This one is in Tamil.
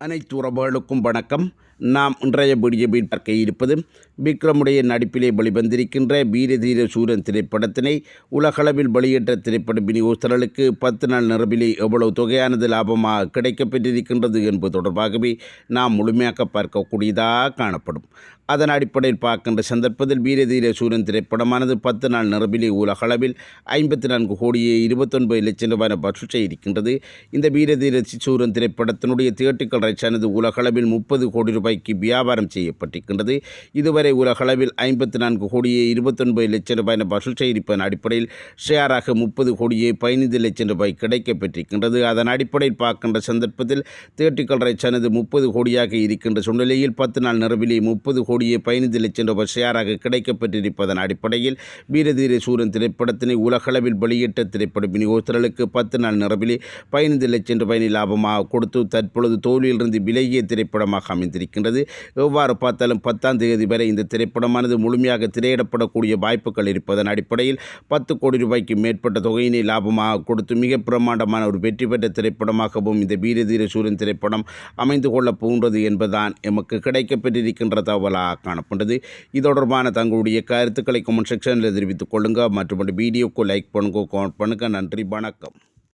அனைத்து உறவுகளுக்கும் வணக்கம். நாம் இன்றைய வீடியோவில் பார்க்க இருப்பது விக்ரமுடைய நடிப்பிலே வெளிவந்திருக்கின்ற வீரதீர சூரன் திரைப்படத்தினை உலகளவில் வெளியேற்ற திரைப்பட விநியோகஸ்தர்களுக்கு பத்து நாள் நிரம்பிலே எவ்வளவு தொகையானது லாபமாக கிடைக்கப்பெற்றிருக்கின்றது என்பது தொடர்பாகவே நாம் முழுமையாக பார்க்கக்கூடியதாக காணப்படும். அதன் அடிப்படையில் பார்க்கின்ற சந்தர்ப்பத்தில் வீரதீர சூரன் திரைப்படமானது பத்து நாள் நிரம்பிலே உலகளவில் ஐம்பத்தி நான்கு கோடியே இருபத்தொன்பது லட்சம் ரூபாய் வசூல் இருக்கின்றது இந்த வீரதீர சூரன் திரைப்படத்தினுடைய தியேட்டிக்கல் சனது உலகளவில் முப்பது கோடி ரூபாய்க்கு வியாபாரம் செய்யப்பட்டிருக்கின்றது. இதுவரை உலகளவில் ஐம்பத்தி நான்கு கோடியே இருபத்தொன்பது லட்சம் ரூபாய் வசூல் செய்திருப்பதன் அடிப்படையில் ஷேராக முப்பது கோடியே பதினைந்து லட்சம் ரூபாய் கிடைக்கப்பெற்றிருக்கின்றது அதன் அடிப்படையில் பார்க்கின்ற சந்தர்ப்பத்தில் தியேட்டிக்கல் சனது முப்பது கோடியாக இருக்கின்ற சூழ்நிலையில் பத்து நாள் நிரவிலே முப்பது கோடியே பதினைந்து லட்சம் ரூபாய் ஷேராக கிடைக்கப்பெற்றிருப்பதன் அடிப்படையில் வீரதீர சூரன் திரைப்படத்தினை உலகளவில் வெளியிட்ட திரைப்பட விநியோகத்தர்களுக்கு பத்து நாள் நிறவிலே பதினைந்து லட்சம் ரூபாய் லாபமாக கொடுத்து தற்பொழுது தோல்வியில் இருந்து விலகிய திரைப்படமாக அமைந்திருக்கின்றது. எவ்வாறு பார்த்தாலும் பத்தாம் தேதி வரை இந்த திரைப்படமானது முழுமையாக திரையிடப்படக்கூடிய வாய்ப்புகள் இருப்பதன் அடிப்படையில் பத்து கோடி ரூபாய்க்கு மேற்பட்ட தொகையினை லாபமாக கொடுத்து மிக பிரமாண்டமான ஒரு வெற்றி பெற்ற திரைப்படமாகவும் இந்த வீரதீர சூரியன் திரைப்படம் அமைந்து கொள்ளப் போகின்றது என்பதுதான் எமக்கு கிடைக்கப்பெற்றிருக்கின்ற தகவலாக காணப்பட்டது. இது தொடர்பான தங்களுடைய கருத்துக்களை கமெண்ட் செக்ஷனில் தெரிவித்துக் கொள்ளுங்கள் மற்றும் வீடியோக்கு லைக் பண்ணுங்க கமெண்ட் பண்ணுங்கள் நன்றி வணக்கம்.